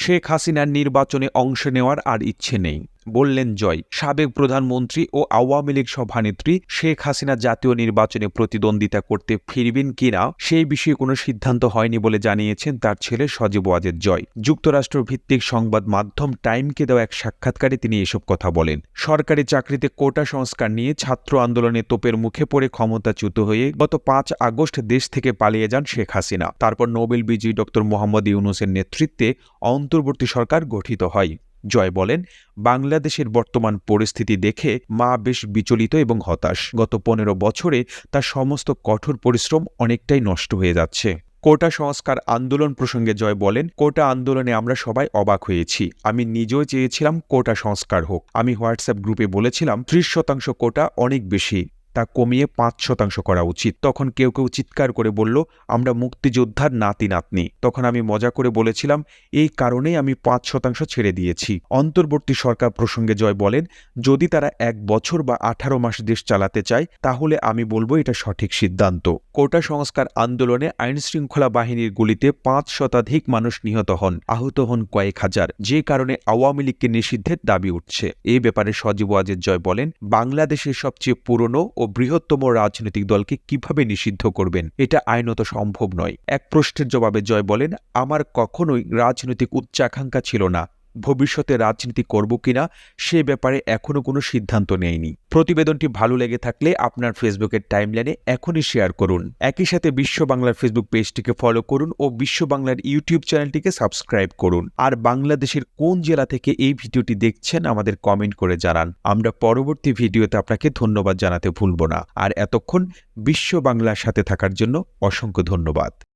শেখ হাসিনার নির্বাচনে অংশ নেওয়ার আর ইচ্ছে নেই। বললেন, জয়। সাবেক প্রধানমন্ত্রী ও আওয়ামী লীগ সভানেত্রী শেখ হাসিনা জাতীয় নির্বাচনে প্রতিদ্বন্দ্বিতা করতে ফিরবেন কিনা সেই বিষয়ে কোনো সিদ্ধান্ত হয়নি বলে জানিয়েছেন তার ছেলে সজীব ওয়াজেদ জয়। যুক্তরাষ্ট্র ভিত্তিক সংবাদ মাধ্যম টাইমকে দেওয়া এক সাক্ষাৎকারে তিনি এসব কথা বলেন। সরকারি চাকরিতে কোটা সংস্কার নিয়ে ছাত্র আন্দোলনে তোপের মুখে পড়ে ক্ষমতাচ্যুত হয়ে গত পাঁচ আগস্ট দেশ থেকে পালিয়ে যান শেখ হাসিনা। তারপর নোবেল বিজয়ী ডক্টর মোহাম্মদ ইউনুসের নেতৃত্বে অন্তর্বর্তী সরকার গঠিত হয়। জয় বলেন, বাংলাদেশের বর্তমান পরিস্থিতি দেখে মা বেশ বিচলিত এবং হতাশ। গত পনেরো বছরে তার সমস্ত কঠোর পরিশ্রম অনেকটাই নষ্ট হয়ে যাচ্ছে। কোটা সংস্কার আন্দোলন প্রসঙ্গে জয় বলেন, কোটা আন্দোলনে আমরা সবাই অবাক হয়েছি। আমি নিজেও চেয়েছিলাম কোটা সংস্কার হোক। আমি হোয়াটসঅ্যাপ গ্রুপে বলেছিলাম, ত্রিশ শতাংশ কোটা অনেক বেশি। তা কমিয়ে পাঁচ শতাংশ করা উচিত। তখন কেউ কেউ চিৎকার করে বলল, আমরা মুক্তিযোদ্ধার নাতি নাতনি তখন আমি মজা করে বলেছিলাম, এই কারণেই আমি পাঁচ শতাংশ ছেড়ে দিয়েছি। অন্তর্বর্তী সরকার প্রসঙ্গে জয় বলেন, যদি তারা এক বছর বা আঠারো মাস দেশ চালাতে চায়, তাহলে আমি বলব এটা সঠিক সিদ্ধান্ত। কোটা সংস্কার আন্দোলনে আইন শৃঙ্খলা বাহিনীর গুলিতে পাঁচ শতাধিক মানুষ নিহত হন, আহত হন কয়েক হাজার, যে কারণে আওয়ামী লীগকে নিষিদ্ধের দাবি উঠছে। এ ব্যাপারে সজীব ওয়াজেদ জয় বলেন, বাংলাদেশের সবচেয়ে পুরনো ও বৃহত্তম রাজনৈতিক দলকে কীভাবে নিষিদ্ধ করবেন, এটা আইনত সম্ভব নয়। এক প্রশ্নের জবাবে জয় বলেন, আমার কখনোই রাজনৈতিক উচ্চাকাঙ্ক্ষা ছিল না। ভবিষ্যতে রাজনীতি করব কিনা, সে ব্যাপারে এখনও কোনো সিদ্ধান্ত নেয়নি। প্রতিবেদনটি ভালো লেগে থাকলে আপনার ফেসবুকের টাইমলাইনে এখনই শেয়ার করুন। একই সাথে বিশ্ব বাংলার ফেসবুক পেজটিকে ফলো করুন ও বিশ্ব বাংলার ইউটিউব চ্যানেলটিকে সাবস্ক্রাইব করুন। আর বাংলাদেশের কোন জেলা থেকে এই ভিডিওটি দেখছেন আমাদের কমেন্ট করে জানান। আমরা পরবর্তী ভিডিওতে আপনাকে ধন্যবাদ জানাতে ভুলব না। আর এতক্ষণ বিশ্ব বাংলার সাথে থাকার জন্য অসংখ্য ধন্যবাদ।